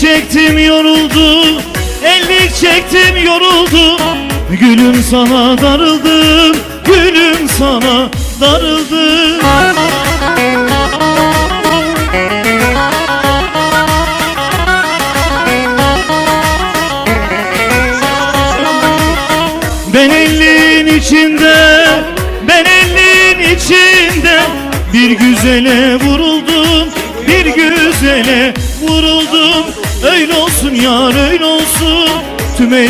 çektim yoruldum Ellik çektim yoruldum Gülüm sana darıldım Gülüm sana darıldım Ben elliğin içinde Ben elliğin içinde Bir güzele vuruldum Bir güzele vuruldum Öyle olsun yar öyle olsun. Tüm el